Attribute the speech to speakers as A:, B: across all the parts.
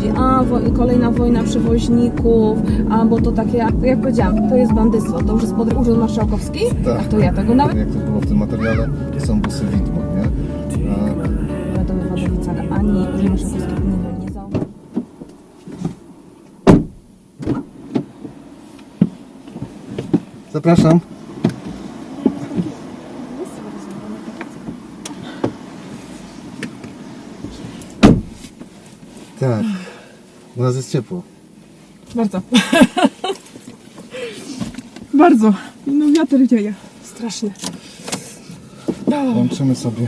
A: chodzi, a wo- kolejna wojna przewoźników, a bo to takie, tak jak powiedziałam, to jest bandyctwo, to już jest pod Urząd Marszałkowski,
B: Tak.
A: a to ja tego nawet
B: Jak to było w tym materiale, to są busy widmo, nie? A,
A: będę w Wadowicach, ani Urząd Marszałkowski nie, nie zauważył.
B: Zapraszam. Tak. Nas jest ciepło.
C: Bardzo. Bardzo. No wiatr dzieje. Strasznie.
B: Łączymy sobie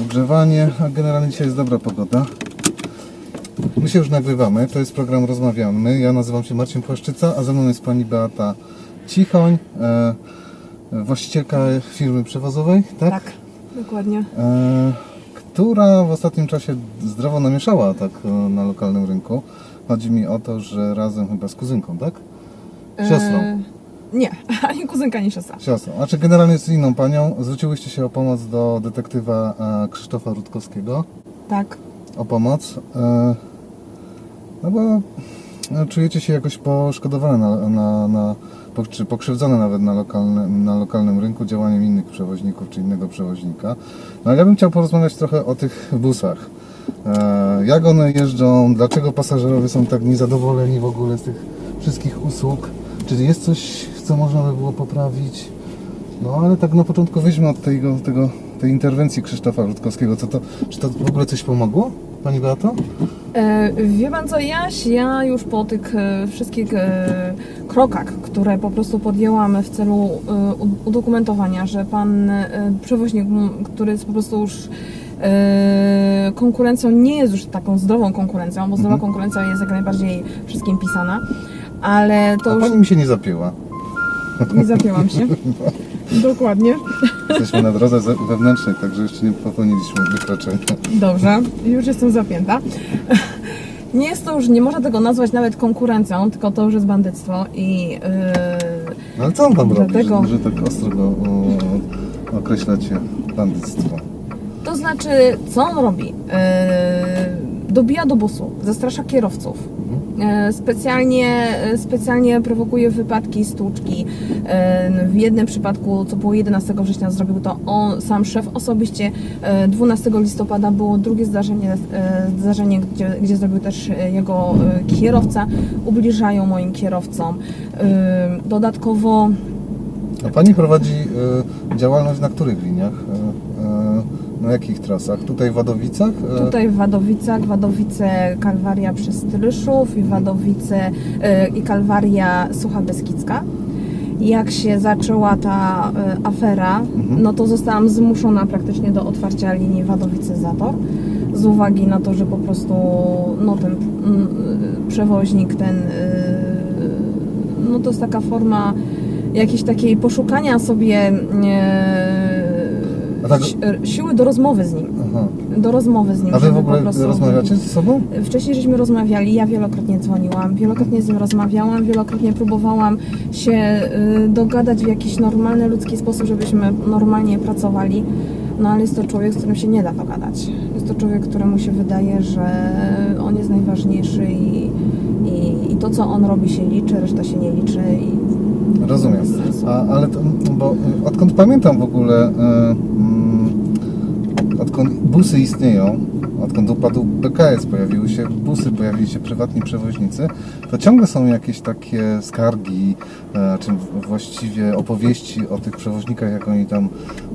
B: ogrzewanie, a generalnie dzisiaj jest dobra pogoda. My się już nagrywamy, to jest program Rozmawiamy. Ja nazywam się Marcin Płaszczyca, a ze mną jest pani Beata Cichoń, e, właścicielka firmy przewozowej, tak?
C: Tak, dokładnie.
B: E, która w ostatnim czasie zdrowo namieszała tak e, na lokalnym rynku. Chodzi mi o to, że razem chyba z kuzynką, tak? Siostrą.
C: E, nie, ani kuzynka, ani siostra.
B: Siostrą. Znaczy generalnie z inną panią. Zwróciłyście się o pomoc do detektywa e, Krzysztofa Rutkowskiego.
C: Tak.
B: O pomoc. E, no bo czujecie się jakoś poszkodowane na, na, na czy pokrzywdzone nawet na lokalnym, na lokalnym rynku działaniem innych przewoźników czy innego przewoźnika. No ale ja bym chciał porozmawiać trochę o tych busach. E, jak one jeżdżą, dlaczego pasażerowie są tak niezadowoleni w ogóle z tych wszystkich usług. Czy jest coś, co można by było poprawić? No ale tak na początku weźmy od tego, tego, tej interwencji Krzysztofa Rutkowskiego. Co to, czy to w ogóle coś pomogło? Pani Beato?
A: E, wie pan co, Jaś, ja już po tych e, wszystkich e, krokach, które po prostu podjęłam w celu udokumentowania, że pan przewoźnik, który jest po prostu już konkurencją, nie jest już taką zdrową konkurencją, bo zdrowa
B: Mhm.
A: konkurencja jest jak najbardziej wszystkim pisana, ale to
B: A
A: już
B: pani mi się nie zapięła.
C: Nie zapięłam się. Dokładnie.
B: Jesteśmy na drodze ze- wewnętrznej, także jeszcze nie popełniliśmy wykroczenia.
C: Dobrze. Już jestem zapięta.
A: nie jest to już, nie można tego nazwać nawet konkurencją, tylko to już jest bandyctwo i e,
B: No ale co on tam
A: Dlatego-
B: robi, że, że tak ostro go o, określacie bandyctwo?
A: To znaczy, co on robi? E, dobija do busu, zastrasza kierowców. E, Specjalnie, e, specjalnie prowokuje wypadki, stłuczki. E, W jednym przypadku, co było 11 września, zrobił to on, sam szef osobiście. E, 12 listopada było drugie zdarzenie, zdarzenie gdzie, gdzie zrobił też jego kierowca. Ubliżają moim kierowcom. Dodatkowo
B: A pani prowadzi działalność na których liniach? Na jakich trasach? Tutaj w Wadowicach? Y,
A: Tutaj w Wadowicach, Wadowice Kalwaria przez Tylyszów i Wadowice y, i Kalwaria Sucha Beskidzka. Jak się zaczęła ta y, afera, no to zostałam zmuszona praktycznie do otwarcia linii Wadowice-Zator z uwagi na to, że po prostu no, ten mm, y, przewoźnik, ten y, no to jest taka forma jakiejś takiej poszukania sobie
B: tak-
A: si- siły do rozmowy z nim
B: Aha.
A: do rozmowy z nim.
B: A wy w ogóle
A: prostu...
B: rozmawiacie ze sobą?
A: Wcześniej żeśmy rozmawiali, ja wielokrotnie dzwoniłam, wielokrotnie z nim rozmawiałam, wielokrotnie próbowałam się y, dogadać w jakiś normalny, ludzki sposób, żebyśmy normalnie pracowali. No ale jest to człowiek, z którym się nie da dogadać. Jest to człowiek, któremu się wydaje, że on jest najważniejszy i, i, i to, co on robi się liczy, reszta się nie liczy. I...
B: Rozumiem. A, ale to, bo odkąd pamiętam w ogóle, busy istnieją, odkąd upadł BKS, pojawiły się busy, pojawili się prywatni przewoźnicy, to ciągle są jakieś takie skargi, e, czy właściwie opowieści o tych przewoźnikach, jak oni tam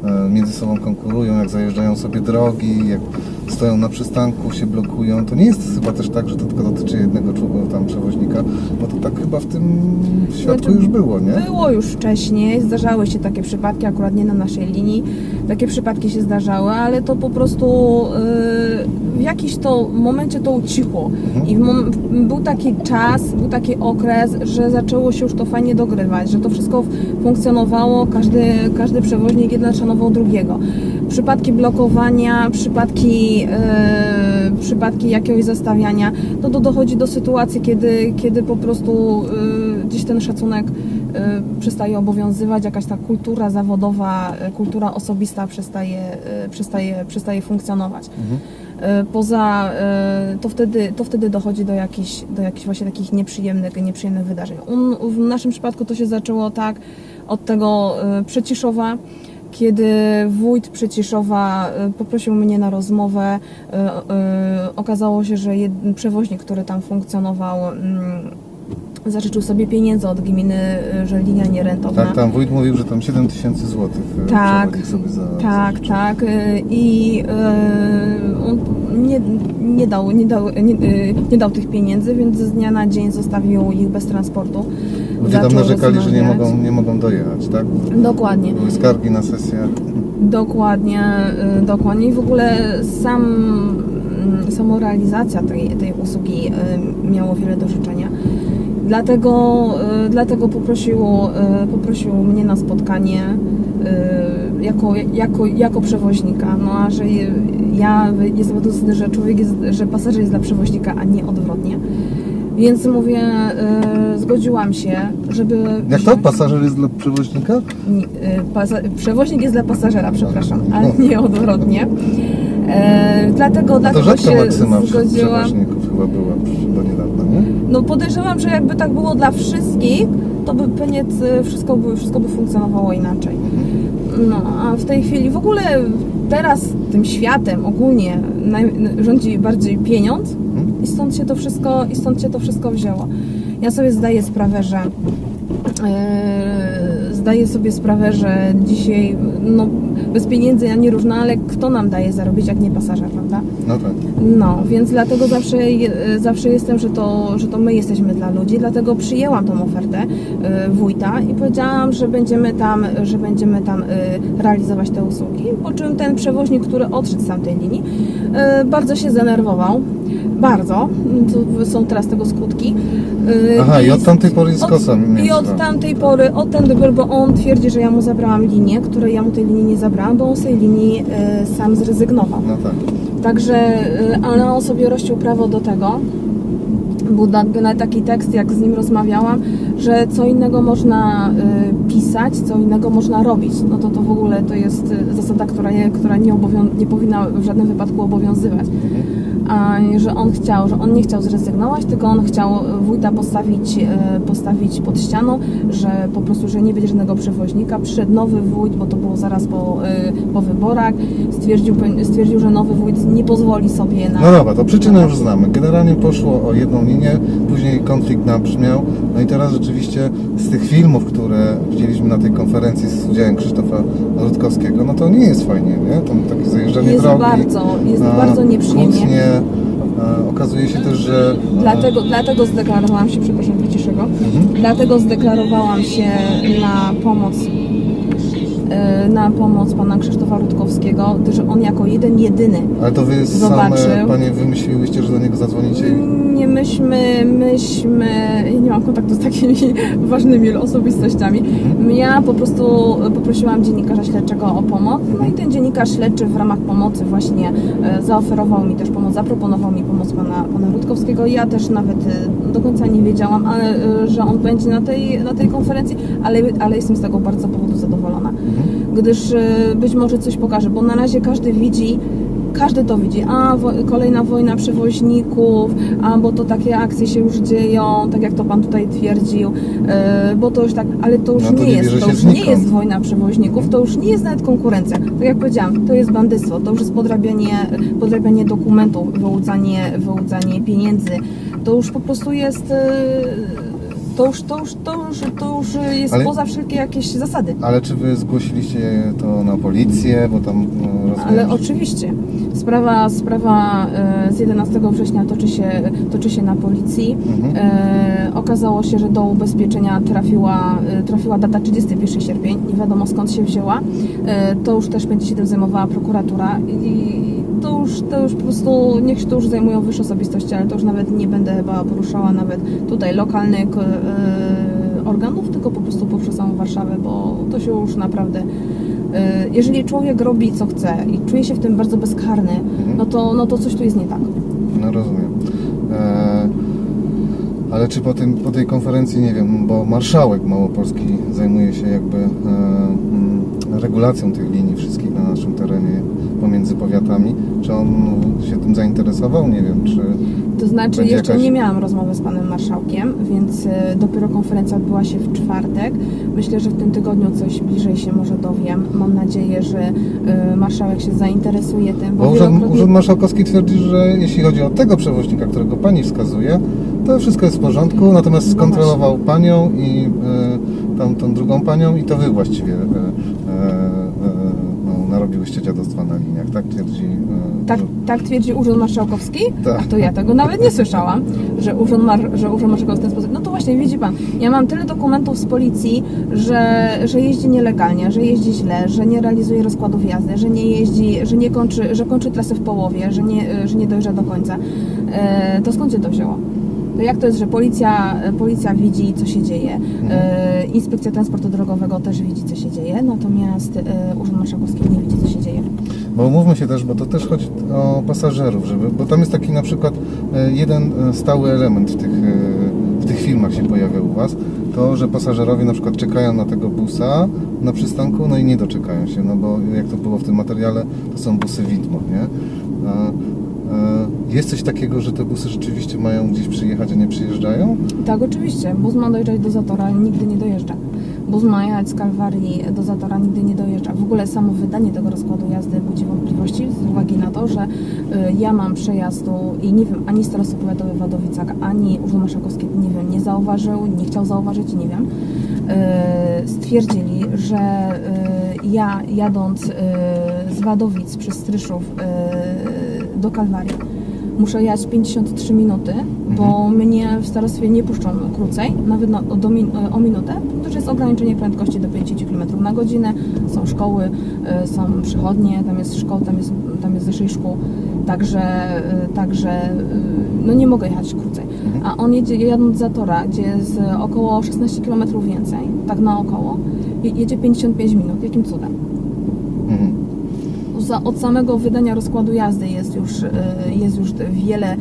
B: e, między sobą konkurują, jak zajeżdżają sobie drogi, jak stoją na przystanku, się blokują. To nie jest chyba też tak, że to tylko dotyczy jednego tam przewoźnika, bo to tak chyba w tym świadku
A: Znaczy,
B: już było, nie?
A: Było już wcześniej, zdarzały się takie przypadki, akurat nie na naszej linii. Takie przypadki się zdarzały, ale to po prostu yy, w jakiś to momencie to ucichło. I w mom- był taki czas, był taki okres, że zaczęło się już to fajnie dogrywać, że to wszystko funkcjonowało, każdy, każdy przewoźnik jednak szanował drugiego. Przypadki blokowania, przypadki, yy, przypadki jakiegoś zastawiania, no to dochodzi do sytuacji, kiedy, kiedy po prostu yy, gdzieś ten szacunek przestaje obowiązywać, jakaś ta kultura zawodowa, y, kultura osobista przestaje, y, przestaje, przestaje funkcjonować. Y, Poza y, to wtedy, to wtedy dochodzi do jakichś, do jakichś właśnie takich nieprzyjemnych, nieprzyjemnych wydarzeń. W naszym przypadku to się zaczęło tak od tego y, Przeciszowa, kiedy wójt Przeciszowa y, poprosił mnie na rozmowę. y, y, Okazało się, że przewoźnik, który tam funkcjonował, mm, zażyczył sobie pieniędzy od gminy, y, że linia nierentowna.
B: Tak, tam wójt mówił, że tam 7 tysięcy złotych e,
A: Tak,
B: sobie za...
A: Tak,
B: za
A: tak. y, I y, on nie, nie, dał, nie, dał, nie, y, nie dał tych pieniędzy, więc z dnia na dzień zostawił ich bez transportu.
B: Ludzie tam narzekali, że nie mogą, nie mogą dojechać, tak?
A: Dokładnie.
B: Były skargi na sesję.
A: Dokładnie, y, dokładnie. I w ogóle sam, mm, samo realizacja tej, tej usługi y, miało wiele do życzenia. Dlatego, y, dlatego poprosił, y, poprosił mnie na spotkanie y, jako, jako, jako przewoźnika. No a że ja jestem zdecydowany, że człowiek jest, że pasażer jest dla przewoźnika, a nie odwrotnie. Więc mówię, zgodziłam się, żeby.
B: Jak to? Pasażer jest dla przewoźnika?
A: Nie, przewoźnik jest dla pasażera, przepraszam, ale
B: No.
A: nie odwrotnie. E, dlatego
B: To
A: dlatego się
B: maksyma
A: zgodziłam.
B: przewoźników chyba była niedawna, nie?
A: No podejrzewam, że jakby tak było dla wszystkich, to by pewnie c- wszystko by, wszystko by funkcjonowało inaczej. No, a w tej chwili w ogóle teraz tym światem ogólnie rządzi bardziej pieniądz i stąd się to wszystko, i stąd się to wszystko wzięło. Ja sobie zdaję sprawę, że e, zdaję sobie sprawę, że dzisiaj no, bez pieniędzy ani różna, ale kto nam daje zarobić, jak nie pasażer, prawda?
B: No tak.
A: No, więc dlatego zawsze, zawsze jestem, że to, że to my jesteśmy dla ludzi, dlatego przyjęłam tą ofertę y, wójta i powiedziałam, że będziemy tam, że będziemy tam y, realizować te usługi, po czym ten przewoźnik, który odszedł z tamtej linii, y, bardzo się zdenerwował, bardzo, są teraz tego skutki. Y,
B: Aha, i od tamtej pory jest kosa
A: I od tamtej pory, od tamtej pory, bo on twierdzi, że ja mu zabrałam linię, której ja mu tej linii nie zabrałam, bo on z tej linii y, sam zrezygnował.
B: No tak.
A: Także, y, ale on sobie rościł prawo do tego. Był na- na taki tekst, jak z nim rozmawiałam, że co innego można y, pisać, co innego można robić. No to to w ogóle to jest zasada, która która nie, nie powinna w żadnym wypadku obowiązywać. Że on chciał, że on nie chciał zrezygnować, tylko on chciał wójta postawić, y, postawić pod ścianą, że po prostu, że nie będzie żadnego przewoźnika. Przyszedł nowy wójt, bo to było zaraz po, y, po wyborach. Stwierdził, stwierdził, że nowy wójt nie pozwoli sobie na.
B: No dobra, to przyczynę już znamy. Generalnie poszło o jedną linię, później konflikt nabrzmiał. No i teraz rzeczywiście z tych filmów, które widzieliśmy na tej konferencji z udziałem Krzysztofa Rutkowskiego, no to nie jest fajnie, nie? Tam takie zajeżdżanie
A: Jest
B: drogi.
A: bardzo, jest
B: a,
A: bardzo nieprzyjemnie.
B: Kłótnie, a, okazuje się też, że... a,
A: Dlatego, dlatego zdeklarowałam się, przepraszam wyciszego, dlatego zdeklarowałam się na pomoc na pomoc pana Krzysztofa Rutkowskiego, że on jako jeden, jedyny
B: Ale to wy same,
A: Zobaczył.
B: panie, wymyśliłyście, że do niego zadzwonicie i...
A: Nie myśmy, myśmy, ja nie mam kontaktu z takimi ważnymi osobistościami. Ja po prostu poprosiłam dziennikarza śledczego o pomoc, no i ten dziennikarz śledczy w ramach pomocy właśnie e, zaoferował mi też pomoc, zaproponował mi pomoc pana, pana Rutkowskiego. Ja też nawet e, do końca nie wiedziałam, ale, e, że on będzie na tej, na tej konferencji, ale, ale jestem z tego bardzo powodu zadowolona, gdyż e, być może coś pokaże, bo na razie każdy widzi każdy to widzi, a wo kolejna wojna przewoźników, a bo to takie akcje się już dzieją, tak jak to pan tutaj twierdził, e, bo to już tak, ale to już
B: No to
A: nie
B: nie
A: jest, to już nie jest wojna przewoźników, to już nie jest nawet konkurencja. Tak jak powiedziałam, to jest bandyctwo, to już jest podrabianie, podrabianie dokumentów, wyłudzanie, wyłudzanie pieniędzy, to już po prostu jest... e, To już, to, już, to, już, to już jest
B: Ale-
A: poza wszelkie jakieś zasady.
B: Ale czy wy zgłosiliście to na policję, bo tam no, rozumiem,
A: Ale
B: że-
A: oczywiście. Sprawa, sprawa e, z 11 września toczy się, toczy się na policji.
B: Mhm.
A: E, okazało się, że do ubezpieczenia trafiła, e, trafiła data 31 sierpień. Nie wiadomo skąd się wzięła. E, to już też będzie się tym zajmowała prokuratura. I już, to już po prostu, niech się to już zajmują wyższe osobistości, ale to już nawet nie będę chyba poruszała nawet tutaj lokalnych e, organów, tylko po prostu poprzez samą Warszawę, bo to się już naprawdę Y, jeżeli człowiek robi co chce i czuje się w tym bardzo bezkarny, no to, no to coś tu jest nie tak.
B: No rozumiem. E, ale czy po, tym, po tej konferencji, nie wiem, bo marszałek Małopolski zajmuje się jakby e, regulacją tych linii wszystkich na naszym terenie pomiędzy powiatami, czy on się tym zainteresował? Nie wiem, czy...
A: To znaczy, jeszcze
B: jakaś-
A: nie miałam rozmowy z panem marszałkiem, więc e, dopiero konferencja odbyła się w czwartek. Myślę, że w tym tygodniu coś bliżej się może dowiem. Mam nadzieję, że e, marszałek się zainteresuje tym, bo
B: Bo Urząd,
A: wielokrotnie-
B: Urząd Marszałkowski twierdzi, że jeśli chodzi o tego przewoźnika, którego pani wskazuje, to wszystko jest w porządku, natomiast
A: No
B: skontrolował panią i e, tam tą drugą panią i to wy właściwie e, no, narobiłyście dziadostwa na liniach, tak twierdzi e,
A: Tak, tak twierdzi Urząd Marszałkowski?
B: Tak.
A: A to ja tego nawet nie słyszałam, że Urząd, Mar- że Urząd Marszałkowski w ten sposób. No to właśnie, widzi pan, ja mam tyle dokumentów z policji, że, że jeździ nielegalnie, że jeździ źle, że nie realizuje rozkładów jazdy, że nie jeździ, że nie kończy, że kończy trasę w połowie, że nie, że nie dojeżdża do końca. E, to skąd się to wzięło? To jak to jest, że policja, policja widzi, co się dzieje, e, Inspekcja Transportu Drogowego też widzi, co się dzieje, natomiast e, Urząd Marszałkowski nie widzi, co się dzieje.
B: Bo umówmy się też, bo to też chodzi o pasażerów, żeby, bo tam jest taki na przykład e, jeden e, stały element w tych, w tych filmach się pojawia u Was, to, że pasażerowie na przykład czekają na tego busa na przystanku, no i nie doczekają się, no bo jak to było w tym materiale, to są busy widmo, nie? A, e, jest coś takiego, że te busy rzeczywiście mają gdzieś przyjechać, a nie przyjeżdżają?
A: Tak, oczywiście. Bus ma dojeżdżać do Zatora, nigdy nie dojeżdża. Bus ma jechać z Kalwarii do Zatora, nigdy nie dojeżdża. W ogóle samo wydanie tego rozkładu jazdy budzi wątpliwości z uwagi na to, że y, ja mam przejazdu i nie wiem, ani Starostwo Powiatowe w Wadowicach, ani Urząd Marszałkowski, nie wiem, nie zauważył, nie chciał zauważyć, nie wiem. Y, Stwierdzili, że y, ja jadąc y, z Wadowic przez Stryszów y, do Kalwarii muszę jechać 53 minuty, bo mnie w starostwie nie puszczą krócej, nawet na, o, do, min- o minutę, ponieważ jest ograniczenie prędkości do 50 km na godzinę, są szkoły, y, są przychodnie, tam jest szkoła, tam jest, tam jest ze 6 szkół, także, y, także no nie mogę jechać krócej. A on jedzie, jadąc za tora, gdzie jest około 16 km więcej, tak naokoło, je- jedzie 55 minut, jakim cudem? Od samego wydania rozkładu jazdy jest już, y, jest już wiele, y,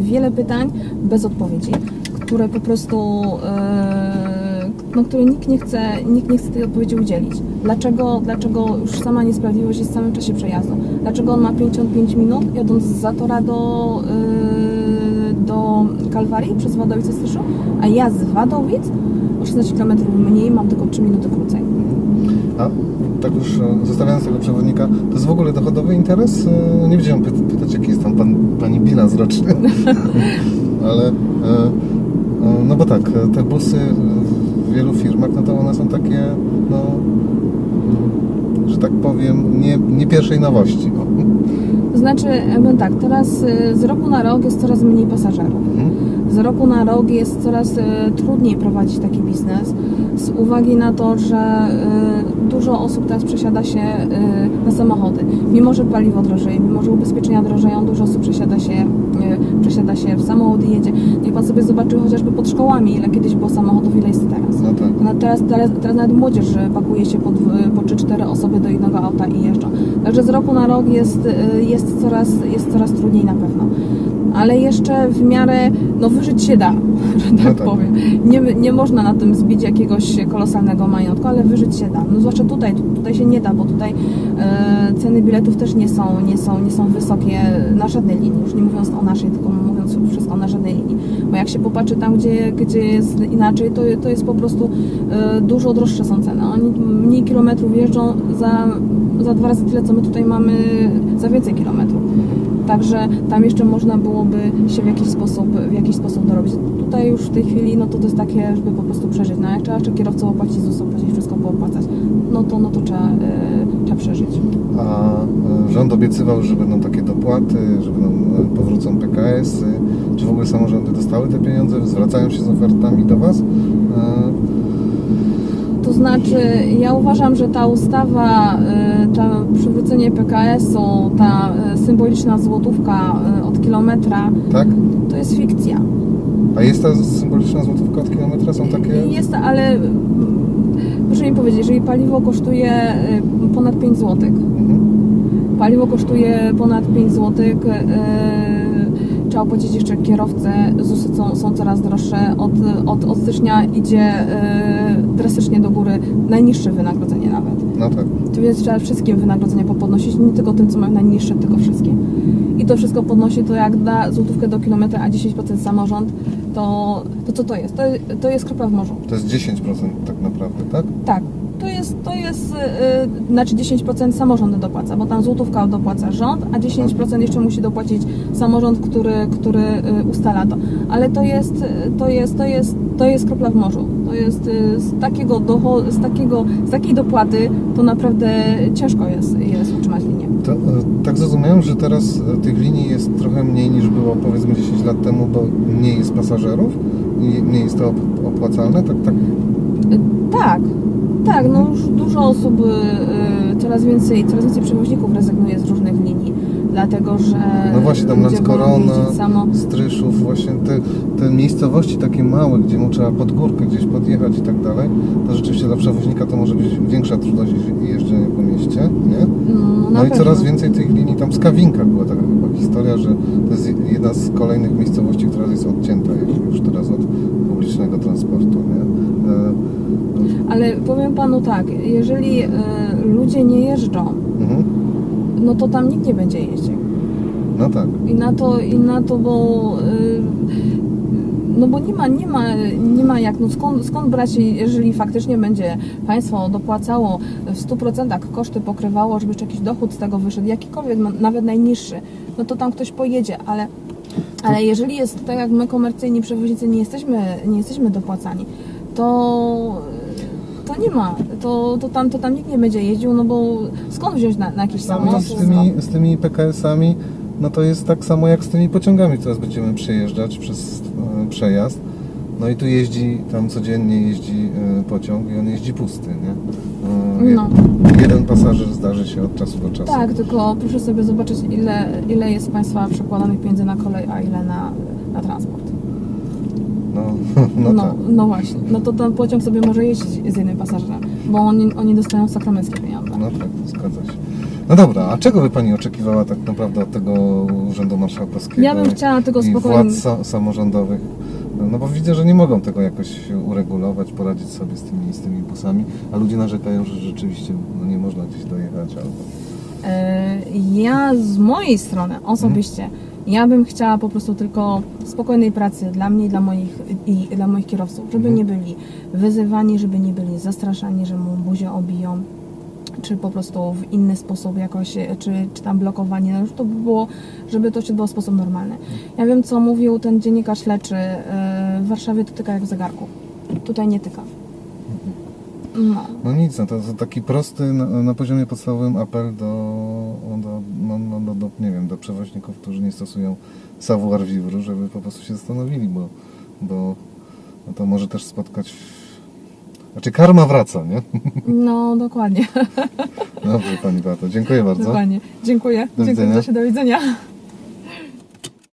A: wiele pytań bez odpowiedzi, które po prostu y, no, które nikt nie chce, nikt nie chce tej odpowiedzi udzielić. Dlaczego, dlaczego już sama niesprawiedliwość jest w samym czasie przejazdu? Dlaczego on ma 55 minut jadąc z Zatora do, y, do Kalwarii przez Wadowice Styszu, a ja z Wadowic o 16 km mniej mam tylko 3 minuty krócej.
B: A tak już e, zostawiając tego przewodnika, to jest w ogóle dochodowy interes? E, Nie będziemy py- pytać, jaki jest tam pan, pani bilans roczny, ale e, no bo tak, te busy w wielu firmach, no to one są takie, no, mm, że tak powiem, nie, nie pierwszej nowości. No.
A: Znaczy, powiem tak, teraz y, z roku na rok jest coraz mniej pasażerów.
B: Mhm.
A: Z roku na rok jest coraz y, trudniej prowadzić taki biznes z uwagi na to, że y, dużo osób teraz przesiada się y, na samochody. Mimo, że paliwo drożeje, mimo, że ubezpieczenia drożeją, dużo osób przesiada się, y, przesiada się w samochód i jedzie. Niech Pan sobie zobaczy chociażby pod szkołami, ile kiedyś było samochodów, ile jest teraz.
B: No tak.
A: Teraz, teraz, teraz nawet młodzież pakuje się po, po 3-4 osoby do jednego auta i jeżdżą. Także z roku na rok jest, jest, coraz, jest coraz trudniej na pewno. Ale jeszcze w miarę, no wyżyć się da, że tak,
B: No tak.
A: powiem. Nie, nie można na tym zbić jakiegoś kolosalnego majątku, ale wyżyć się da. No zwłaszcza tutaj, tu- tutaj się nie da, bo tutaj e, ceny biletów też nie są, nie, są, nie są wysokie na żadnej linii, już nie mówiąc o naszej, tylko mówiąc wszystko na żadnej linii. Bo jak się popatrzy tam, gdzie, gdzie jest inaczej, to, to jest po prostu e, dużo droższe są ceny. Oni mniej kilometrów jeżdżą za, za dwa razy tyle, co my tutaj mamy za więcej kilometrów. Także tam jeszcze można byłoby się w jakiś sposób, w jakiś sposób dorobić. Tutaj już w tej chwili no to, to jest takie, żeby po prostu przeżyć. No jak trzeba jeszcze kierowcom opłacić ZUS, opłacić wszystko poopłacać, no to, no to trzeba, e, trzeba przeżyć.
B: A e, rząd obiecywał, że będą takie dopłaty, że będą, e, powrócą PKS-y. Czy w ogóle samorządy dostały te pieniądze? Zwracają się z ofertami do Was?
A: To znaczy, ja uważam, że ta ustawa, y, ta przywrócenie PKS-u, ta y, symboliczna złotówka y, od kilometra,
B: tak?
A: to jest fikcja.
B: A jest ta symboliczna złotówka od kilometra? Są takie...
A: Jest, ale mm, proszę mi powiedzieć, jeżeli paliwo kosztuje ponad 5 zł,
B: Mhm.
A: paliwo kosztuje ponad 5 zł, trzeba opłacić jeszcze kierowcę, ZUSy są, są coraz droższe, od, od, od stycznia idzie e, drastycznie do góry najniższe wynagrodzenie nawet.
B: No tak.
A: To więc trzeba wszystkim wynagrodzenia popodnosić, nie tylko tym, co mają najniższe, tylko wszystkim. I to wszystko podnosi, to jak da złotówkę do kilometra, a 10% samorząd, to, to co to jest? To, to jest kropla w morzu.
B: To jest 10% tak naprawdę, tak?
A: Tak, to jest, to jest yy, znaczy 10% samorząd dopłaca, bo tam złotówka dopłaca rząd, a 10% jeszcze musi dopłacić samorząd, który, który yy, ustala to. Ale to jest, to jest, to jest, to jest kropla w morzu. To jest yy, z takiego docho- z takiego, z takiej dopłaty to naprawdę ciężko jest, jest utrzymać linię.
B: To, e, tak zrozumiałem, że teraz e, tych linii jest trochę mniej niż było powiedzmy 10 lat temu, bo mniej jest pasażerów i mniej jest to op- opłacalne, tak, tak.
A: Tak, tak, no już dużo osób, y, coraz więcej, coraz więcej przewoźników rezygnuje z różnych linii, dlatego że
B: No właśnie tam Landskorona,
A: samo.
B: Stryszów, właśnie te, te miejscowości takie małe, gdzie mu trzeba pod górkę gdzieś podjechać i tak dalej, to rzeczywiście dla przewoźnika to może być większa trudność jeżdżenia po mieście, nie?
A: No,
B: No i
A: pewno.
B: coraz więcej tych linii, tam Skawinka była taka chyba historia, że to jest jedna z kolejnych miejscowości, która jest odcięta już teraz od publicznego transportu, nie? E,
A: Ale powiem panu tak, jeżeli y, ludzie nie jeżdżą,
B: mhm.
A: No to tam nikt nie będzie jeździł.
B: No tak.
A: I na to, i na to, bo y, no bo nie ma, nie ma, nie ma jak, no skąd, skąd brać, jeżeli faktycznie będzie państwo dopłacało w 100% koszty pokrywało, żeby jeszcze jakiś dochód z tego wyszedł, jakikolwiek, no, nawet najniższy, no to tam ktoś pojedzie, ale, ale jeżeli jest tak jak my komercyjni przewoźnicy nie jesteśmy, nie jesteśmy dopłacani, to to nie ma, to, to, tam, to tam nikt nie będzie jeździł, no bo skąd wziąć na, na jakiś samochód?
B: z tymi, z tymi PKS-ami, no to jest tak samo jak z tymi pociągami, teraz będziemy przejeżdżać przez e, przejazd. No i tu jeździ, tam codziennie jeździ e, pociąg i on jeździ pusty, nie? E,
A: No.
B: Jeden pasażer zdarzy się od czasu do czasu.
A: Tak, tylko proszę sobie zobaczyć, ile, ile jest Państwa przekładanych pieniędzy na kolej, a ile na, na transport.
B: No, no,
A: No,
B: tak.
A: no właśnie. No to ten pociąg sobie może jeździć z jednym pasażerem, bo oni, oni dostają sakramenckie pieniądze.
B: No tak, zgadza się. No dobra, a czego by Pani oczekiwała tak naprawdę od tego Urzędu Marszałkowskiego?
A: Ja bym chciała tego
B: i
A: spokojnie-
B: władz sa- samorządowych? No bo widzę, że nie mogą tego jakoś uregulować, poradzić sobie z tymi, z tymi busami, a ludzie narzekają, że rzeczywiście no, nie można gdzieś dojechać albo...
A: E, Ja z mojej strony osobiście, ja bym chciała po prostu tylko spokojnej pracy dla mnie i dla moich, i dla moich kierowców, żeby
B: Mhm.
A: nie byli wyzywani, żeby nie byli zastraszani, że mu buzię obiją, czy po prostu w inny sposób jakoś, czy, czy tam blokowanie, no, to było, żeby to się odbyło w sposób normalny. Ja wiem, co mówił ten dziennikarz śledczy, e, w Warszawie to tyka jak w zegarku, tutaj nie tyka. No.
B: No nic, no to, to taki prosty na, na poziomie podstawowym apel do, przewoźników, którzy nie stosują savoir vivre, żeby po prostu się zastanowili, bo, bo no to może też spotkać... Znaczy karma wraca, nie?
A: No, dokładnie,
B: Dobrze Pani Beato, dziękuję bardzo.
A: dokładnie. Dziękuję.
B: Do
A: Dziękuję
B: widzenia.
A: za się, do widzenia.